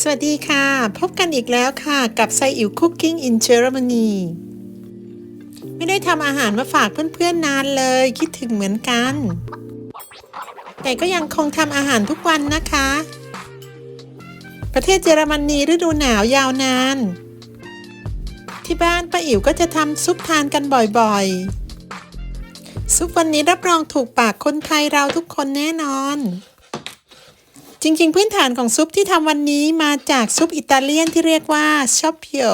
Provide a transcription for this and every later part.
สวัสดีค่ะ พบกันอีกแล้วค่ะ กับไซอิ๋วคุกกิ้ง in Germany ไม่ได้ทำอาหารมาฝากเพื่อนๆนานเลย คิดถึงเหมือนกัน แต่ก็ยังคงทำอาหารทุกวันนะคะ ประเทศเยอรมนีฤดูหนาวยาวนาน ที่บ้านป้าอิ๋วก็จะทำซุปทานกันบ่อยๆ ซุปวันนี้รับรองถูกปากคนไทยเราทุกคนแน่นอน จริงๆ พื้นฐานของซุปที่ทำวันนี้มาจากซุปอิตาเลียนที่เรียกว่าชอปเปีย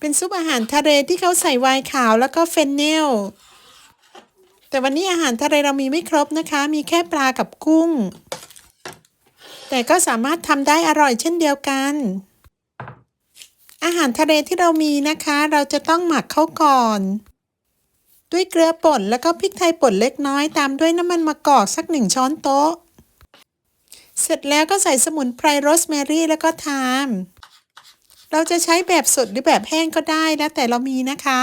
เป็นซุปอาหารทะเลที่เขาใส่ไวน์ขาวแล้วก็เฟนเนล แต่วันนี้อาหารทะเลเรามีไม่ครบนะคะ มีแค่ปลากับกุ้ง แต่ก็สามารถทำได้อร่อยเช่นเดียวกัน อาหารทะเลที่เรามีนะคะ เราจะต้องหมักเขาก่อน ด้วยเกลือป่นแล้วก็พริกไทยป่นเล็กน้อยตามด้วยน้ำมันมะกอกสักหนึ่งช้อนโต๊ะ เสร็จแล้วก็ใส่สมุนไพรโรสแมรี่แล้วก็ไทม์เราจะใช้แบบสดหรือแบบแห้งก็ได้แล้วแต่เรามีนะคะ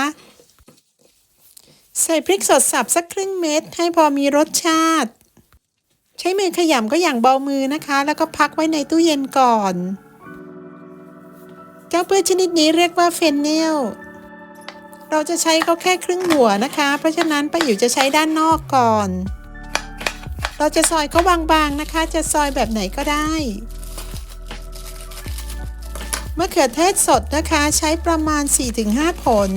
ใส่พริกสดสับสักครึ่งเม็ดให้พอมีรสชาติ ใช้มือขยำก็อย่างเบามือนะคะ แล้วก็พักไว้ในตู้เย็นก่อน เจ้าเปื้อชนิดนี้เรียกว่าเฟนเนลเราจะใช้เขาแค่ครึ่งหัวนะคะ เพราะฉะนั้นป้าอยู่จะใช้ด้านนอกก่อน เราจะซอยเขาบางๆนะคะ จะซอยแบบไหนก็ได้มะเขือเทศสดนะคะใช้ประมาณ 4-5 ผล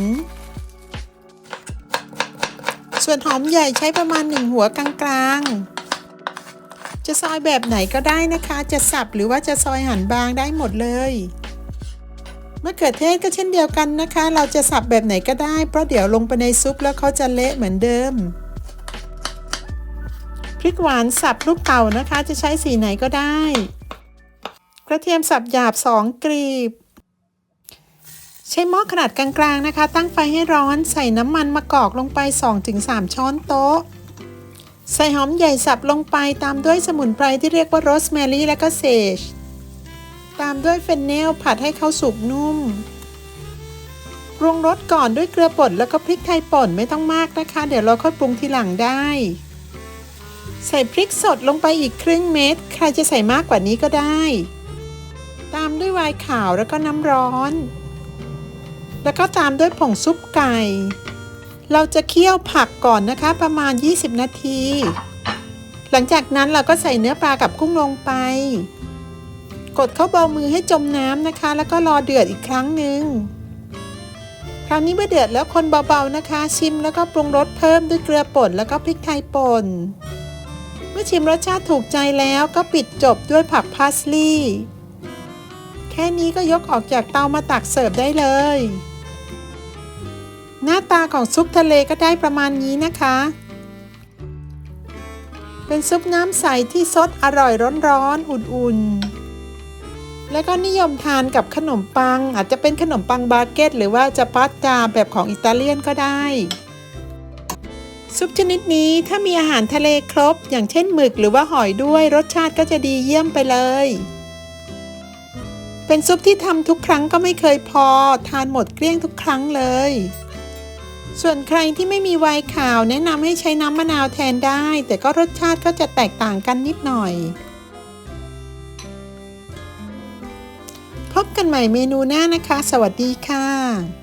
ส่วนหอมใหญ่ใช้ประมาณ 1 หัวกลางๆ จะซอยแบบไหนก็ได้นะคะ จะสับหรือว่าจะซอยหั่นบางได้หมดเลยมะเขือเทศก็เช่นเดียวกันนะคะ เราจะสับแบบไหนก็ได้เพราะเดี๋ยวลงไปในซุปแล้วเขาจะเละเหมือนเดิม พริกหวานสับลูกเต่านะคะ จะใช้สีไหนก็ได้ กระเทียมสับหยาบ 2กรีบ ใช้หม้อขนาดกลางๆนะคะ ตั้งไฟให้ร้อนใส่น้ำมันมะกอกลงไป 2-3 ช้อนโต๊ะ ใส่หอมใหญ่สับลงไปตามด้วยสมุนไพรที่เรียกว่าโรสแมรี่และก็เซจตามด้วยเฟนเนลผัดให้เขาสุกนุ่มปรุงรสก่อนด้วยเกลือป่นแล้วก็พริกไทยป่นไม่ต้องมากนะคะ เดี๋ยวเราค่อยปรุงทีหลังได้ ใส่พริกสดลงไปอีกครึ่งเม็ด ใครจะใส่มากกว่านี้ก็ได้ ตามด้วยไวน์ขาวแล้วก็น้ำร้อน แล้วก็ตามด้วยผงซุปไก่ เราจะเคี่ยวผักก่อนนะคะประมาณ 20 นาที หลังจากนั้นเราก็ใส่เนื้อปลากับกุ้งลงไป กดเข้าเบามือให้จมน้ำนะคะ แล้วก็รอเดือดอีกครั้งหนึ่งคราวนี้เมื่อเดือดแล้วคนเบาๆนะคะ ชิมแล้วก็ปรุงรสเพิ่มด้วยเกลือป่นแล้วก็พริกไทยป่น มื่อชิมรสชาติถูกใจแล้วก็ปิดจบด้วยผักพาสลีย์แค่นี้ก็ยกออกจากเตามาตักเสิร์ฟได้เลย หน้าตาของซุปทะเลก็ได้ประมาณนี้นะคะ เป็นซุปน้ำใสที่ซดอร่อยร้อนๆอุ่นๆแล้วก็นิยมทานกับขนมปัง อาจจะเป็นขนมปังบาเก็ตหรือว่าจะพาสต้าแบบของอิตาเลียนก็ได้ ซุปชนิดนี้ถ้ามีอาหารทะเลครบ อย่างเช่นหมึกหรือว่าหอยด้วยรสชาติก็จะดีเยี่ยมไปเลย เป็นซุปที่ทำทุกครั้งก็ไม่เคยพอ ทานหมดเกลี้ยงทุกครั้งเลย ส่วนใครที่ไม่มีไวน์ขาวแนะนำให้ใช้น้ำมะนาวแทนได้ แต่ก็รสชาติก็จะแตกต่างกันนิดหน่อย พบกันใหม่เมนูหน้านะคะ สวัสดีค่ะ